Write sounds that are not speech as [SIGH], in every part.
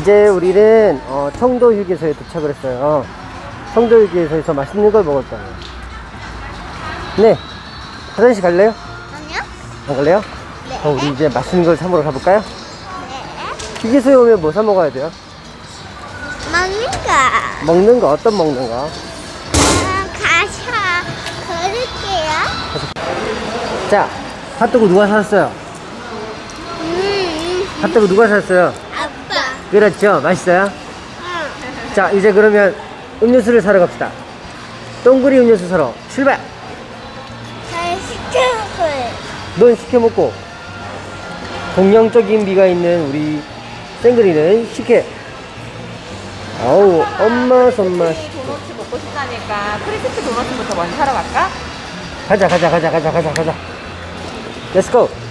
이제 우리는 어, 청도 휴게소에 도착을 했어요. 청도 휴게소에서 맛있는 걸 거예요. 네. 화장실 갈래요? 아니요? 안 갈래요? 네. 그럼 우리 이제 맛있는 걸 사 먹으러 가볼까요? 네. 휴게소에 오면 뭐 사 먹어야 돼요? 먹는 거. 먹는 거, 어떤 먹는 거? 아, 가서 걸을게요. 자, 핫도그 누가 샀어요? 음, 핫도그 누가 샀어요? 그렇죠. 맛있어요? 응. 자, 이제 그러면 음료수를 사러 갑시다. 동그리 음료수 사러 출발! 잘 시켜볼. 넌 시켜 먹고 동양적인 미가 있는 우리 생그리는 식혜. 아우, 엄마 손맛. 도넛 먹고 싶다니까 프리스트 도넛부터 먼저 사러 갈까? 가자, 가자, 가자, 가자, 가자, 가자. 렛츠고!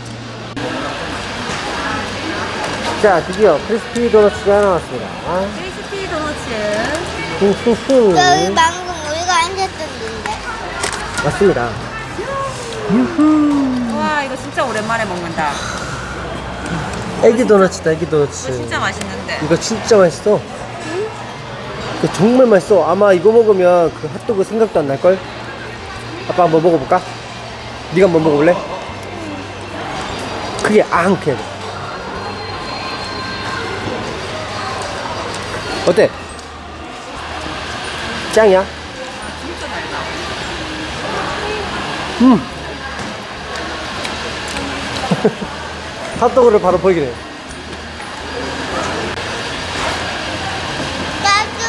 자, 드디어 크리스피 도너츠가 나왔습니다. 아, 크리스피 도넛 후 여기 방금 우리가 앉았던 데인데. 맞습니다. 유후. 와 이거 진짜 오랜만에 먹는다 애기 도너츠다, 애기 도너츠. 이거 진짜 맛있는데 이거 진짜 맛있어. 이거 정말 맛있어. 아마 이거 먹으면 그 핫도그 생각도 안 날걸? 아빠 한번 먹어볼까? 네가 한번 먹어볼래? 그게 앙 해야 어때? 짱이야? 진짜 달다 음. [LAUGHS] 핫도그를 바로 보이게 돼. 나도.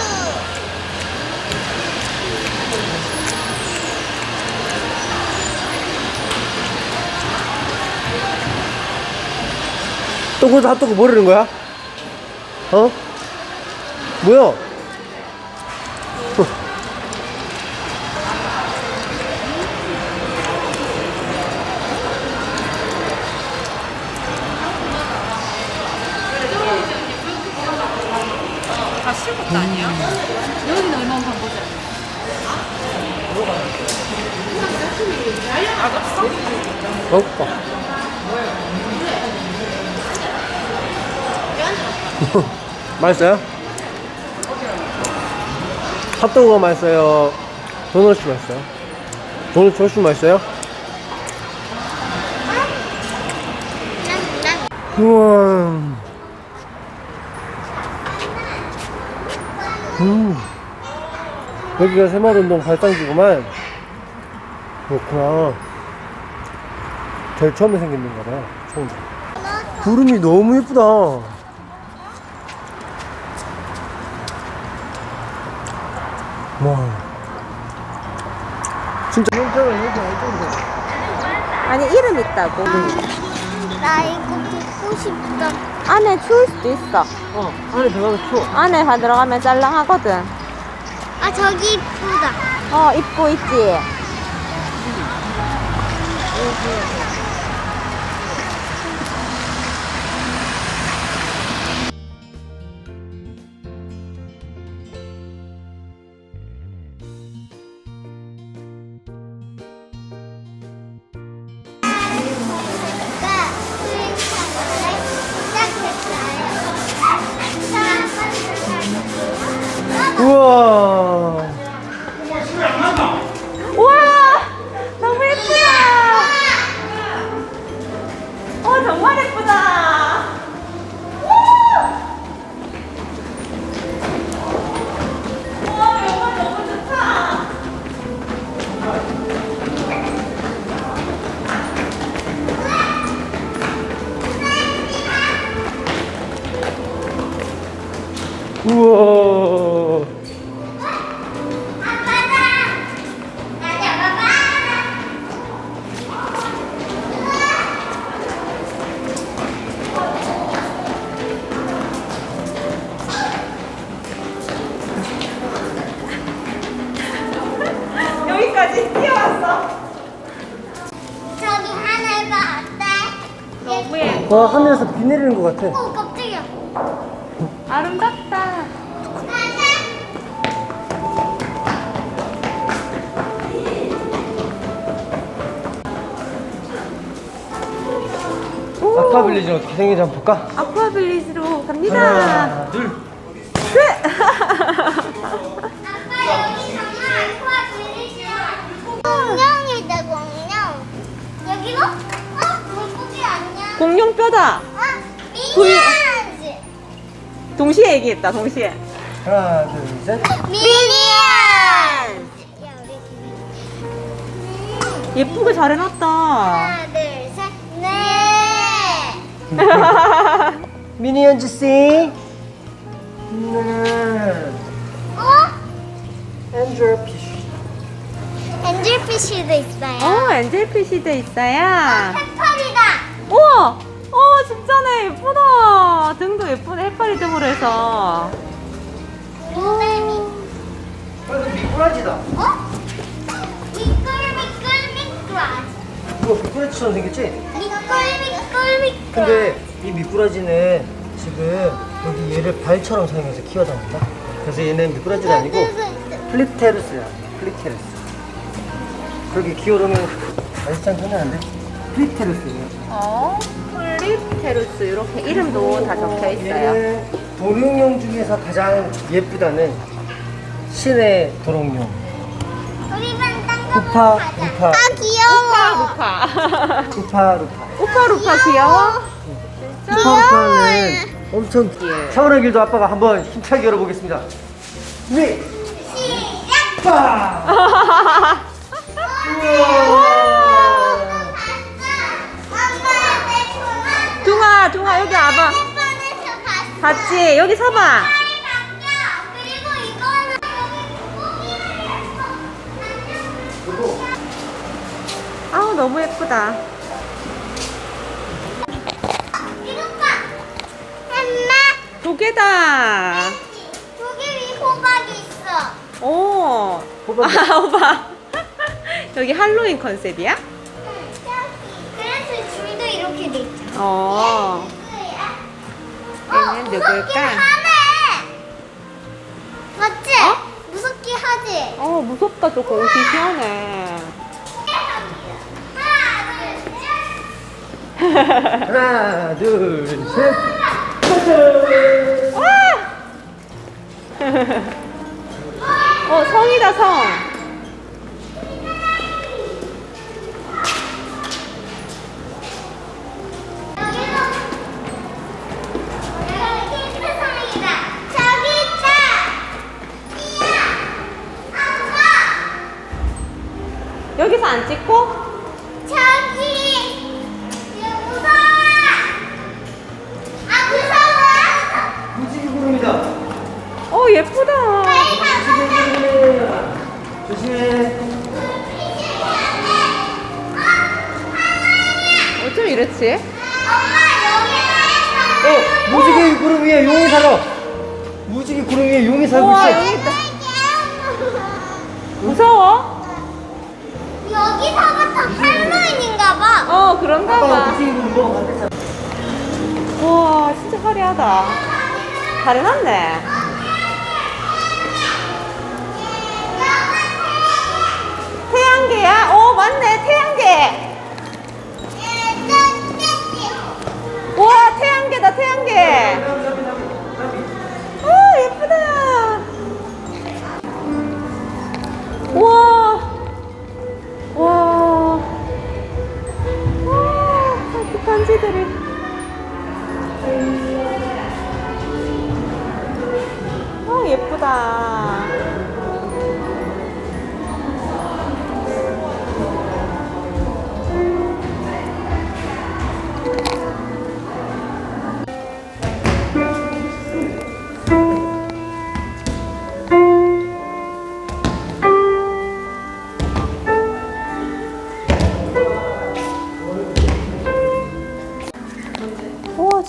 또 거기서 핫도그 모르는 거야? 어? 뭐야? 아니야? [LAUGHS] 맛있어요? 핫도그가 맛있어요? 도넛이 맛있어요? 도넛이 훨씬 맛있어요? 우와. 음. 여기가 새마을운동 발상지구만. 그렇구나. 제일 처음에 생긴 데인가 봐요. 처음. 구름이 너무 예쁘다. 와. 진짜 괜찮아, 여기 알죠? 아니 이름 있다고 나 이거 듣고 싶다. 안에 추울 수도 있어 어, 안에 들어가서 추워. 안에 가 들어가면 짤랑하거든 아, 저기 이쁘다. 어 입고 있지 와, 하늘에서 비 내리는 것 같아. 오, 깜짝이야. 아름답다 아쿠아 빌리지는 어떻게 생긴지 한번 볼까? 아쿠아빌리지로 갑니다. 하나, 둘. 아 [LAUGHS] 뼈다. 어? 미니언즈. 동시에 얘기했다, 동시에. 하나, 둘, 셋. 미니언즈. 예쁘게 잘 해놨다. 하나 둘 셋. 네. [LAUGHS] 미니언즈 씨. 네. 어? 엔젤 피쉬. 엔젤피쉬도 있어요. 어, 엔젤피쉬도 있어요. 해파리다. 우와! 어, 진짜네. 예쁘다. 등도 예쁘네. 해파리 등으로 해서. 오. 아, 미꾸라지다. 어? 미끌 미끌 미꾸라지. 이거 미꾸라지처럼 생겼지? 미끌 미끌 미꾸라지. 근데 이 미꾸라지는 지금 여기 얘를 발처럼 사용해서 키워다닌다. 그래서 얘는 미꾸라지가 아니고 플리테루스야. 플리테루스. 그렇게 키워놓으면 맛있지 전혀 안 돼. 플리테루스예요. 어, 플립테루스. 이렇게 이름도 다 적혀 있어요. 얘는 도룡용 중에서 가장 예쁘다는 신의 도롱뇽. 우리 반딴거 우파, 가자. 우파. 아 귀여워. 우파. 루파루파. 우파 루파 귀여워? 루파루파는 엄청 귀여워. 차원의 길도 아빠가 한번 힘차게 열어보겠습니다. 네. 시작. 빠! [LAUGHS] 우와! 둥아, 둥아, 여기 와봐. 봤지? 여기 서봐. 아우, 너무 예쁘다. 조개다. 여기 위 호박이 있어. [LAUGHS] 오. 호박. 아, 오빠. 여기 할로윈 컨셉이야? 있잖아. 어. 어, 얘는 무섭긴 누굴까? 하네. 맞지? 어? 무섭긴 하지? 어, 무섭다, 조금. 옷이 시원해. 하나, 둘, 셋. 하나, 둘, 셋. 어, 성이다, 성. 무지개 구름 위에 용이 살고 우와, 있어. 여기 있다. [LAUGHS] 무서워? 여기서부터 할로윈인가 봐. 어, 그런가 아빠가 봐. 무지개 구름 먹어 만들자. 우와, 진짜 화려하다. 잘 해놨네. 태양계야? 어, 맞네, 태양계. 예쁘다.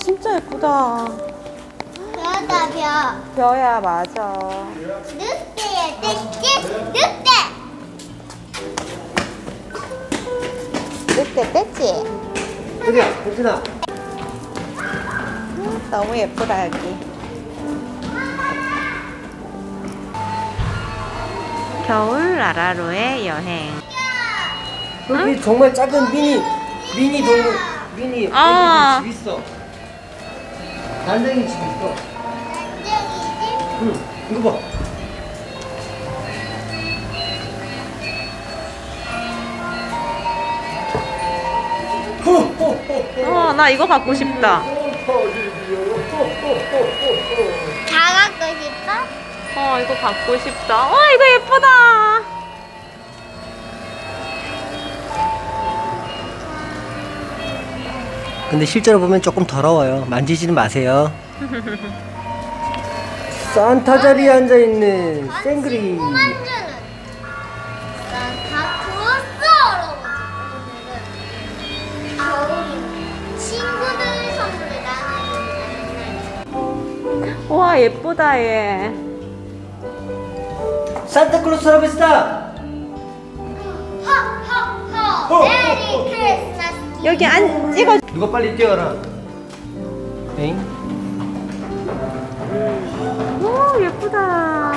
진짜 예쁘다. 벼다 벼. 벼야, 맞아. 늑대야 늑대 늑대. 늑대 뺐지? 어디야, 괜찮아. 너무 예쁘다, 여기. 겨울 나라로의 여행. 여기 정말 작은 미니 미니 동물 미니 아. 애기들 집 있어. 난쟁이 집이 있어. 응, 이거 봐. 어, 나 이거 갖고 싶다. 다 갖고 싶어? 어, 이거 갖고 싶다. 어, 이거 예쁘다. 근데 실제로 보면 조금 더러워요. 만지지는 마세요. [LAUGHS] 산타 자리에 앉아 있는 생그리. 만주는 난다 줬어 여러분 오늘은 겨울이 친구들 선물을 나는 와, 예쁘다, 얘. 산타클로스 할아버지다. 허허 허 메리 크리스마스 여기 안 찍어. 누가 빨리 뛰어라. 엥? 예쁘다.